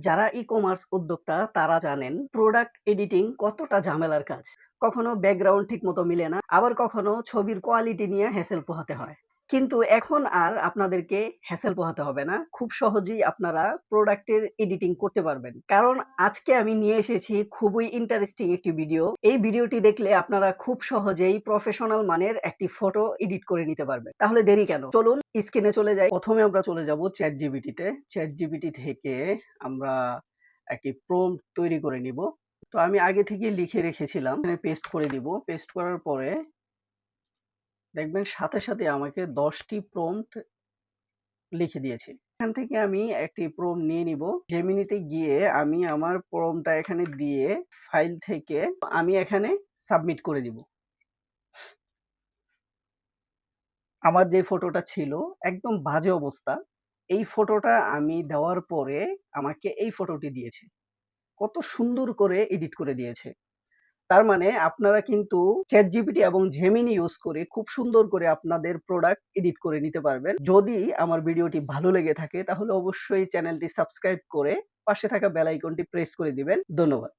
যারা e commerce উদ্যোক্তা, তারা জানেন প্রোডাক্ট এডিটিং কতটা ঝামেলার কাজ। কখনো ব্যাকগ্রাউন্ড ঠিক মতো মিলে না, আবার কখনো ছবির কোয়ালিটি নিয়ে হ্যাসেল পোহাতে হয়। কিন্তু এখন আর আপনাদেরকে হ্যাসেল পোহাতে হবে না। খুব সহজেই আপনারা প্রোডাক্টের এডিটিং করতে পারবেন। কারণ আজকে আমি নিয়ে এসেছি খুবই ইন্টারেস্টিং একটি ভিডিও এই ভিডিওটি দেখলে আপনারা খুব সহজেই প্রফেশনাল মানের একটি ফটো এডিট করে নিতে পারবেন। তাহলে দেরি কেন? চলুন স্ক্রিনে চলে যাই। প্রথমে আমরা চলে যাব চ্যাট জিবিটিতে চ্যাট জিবিটি থেকে আমরা একটি প্রোম তৈরি করে নিব। তো আমি আগে থেকে লিখে রেখেছিলাম। পেস্ট করে দিব। পেস্ট করার পরে দেখবেন সাথে সাথে আমাকে দশটি প্রম্পট লিখে দিয়েছে। এখান থেকে আমি একটি প্রম নিয়ে নিব। জেমিনিতে গিয়ে আমি আমার প্রমটা এখানে দিয়ে ফাইল থেকে আমি এখানে সাবমিট করে দিব। আমার যে ফটোটা ছিল, একদম বাজে অবস্থা। এই ফটোটা আমি দেওয়ার পরে আমাকে এই ফটোটি দিয়েছে। কত সুন্দর করে এডিট করে দিয়েছে। তার মানে আপনারা কিন্তু চ্যাট জিপিটি এবং জেমিনি ইউজ করে খুব সুন্দর করে আপনাদের প্রোডাক্ট এডিট করে নিতে পারবেন। যদি আমার ভিডিওটি ভালো লেগে থাকে, তাহলে অবশ্যই চ্যানেলটি সাবস্ক্রাইব করে পাশে থাকা বেল আইকনটি প্রেস করে দিবেন। ধন্যবাদ।